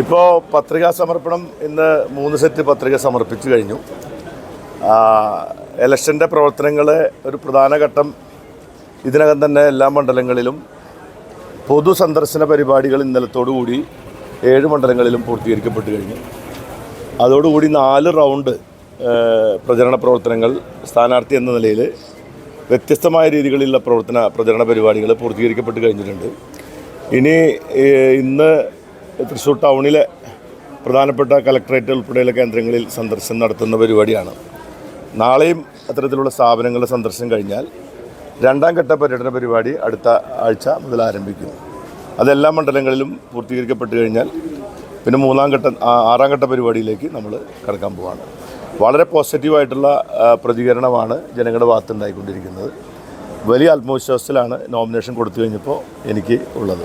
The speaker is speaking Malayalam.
ഇപ്പോൾ പത്രികാ സമർപ്പണം ഇന്ന് മൂന്ന് സെറ്റ് പത്രിക സമർപ്പിച്ചു കഴിഞ്ഞു. എലക്ഷന്റെ പ്രവർത്തനങ്ങളെ ഒരു പ്രധാന ഘട്ടം. ഇതിനകം തന്നെ എല്ലാ മണ്ഡലങ്ങളിലും പൊതു സന്ദർശന പരിപാടികൾ ഇന്നലത്തോടു കൂടി ഏഴ് മണ്ഡലങ്ങളിലും പൂർത്തീകരിക്കപ്പെട്ടു കഴിഞ്ഞു. അതോടുകൂടി നാല് റൗണ്ട് പ്രചരണ പ്രവർത്തനങ്ങൾ സ്ഥാനാർത്ഥി എന്ന നിലയിൽ വ്യത്യസ്തമായ രീതികളിലുള്ള പ്രവർത്തന പ്രചരണ പരിപാടികൾ പൂർത്തീകരിക്കപ്പെട്ട് കഴിഞ്ഞിട്ടുണ്ട്. ഇനി ഇന്ന് തൃശ്ശൂർ ടൗണിലെ പ്രധാനപ്പെട്ട കലക്ടറേറ്റ് ഉൾപ്പെടെയുള്ള കേന്ദ്രങ്ങളിൽ സന്ദർശനം നടത്തുന്ന പരിപാടിയാണ്. നാളെയും അത്തരത്തിലുള്ള സ്ഥാപനങ്ങളുടെ സന്ദർശനം കഴിഞ്ഞാൽ രണ്ടാം ഘട്ട പര്യടന പരിപാടി അടുത്ത ആഴ്ച മുതൽ ആരംഭിക്കും. അതെല്ലാ മണ്ഡലങ്ങളിലും പൂർത്തീകരിക്കപ്പെട്ട് കഴിഞ്ഞാൽ പിന്നെ മൂന്നാം ഘട്ട ആറാം ഘട്ട പരിപാടിയിലേക്ക് നമ്മൾ കടക്കാൻ പോവാണ്. വളരെ പോസിറ്റീവായിട്ടുള്ള പ്രതികരണമാണ് ജനങ്ങളുടെ ഭാഗത്തുണ്ടായിക്കൊണ്ടിരിക്കുന്നത് വലിയ ആത്മവിശ്വാസത്തിലാണ് നോമിനേഷൻ കൊടുത്തു കഴിഞ്ഞപ്പോൾ എനിക്ക് ഉള്ളത്.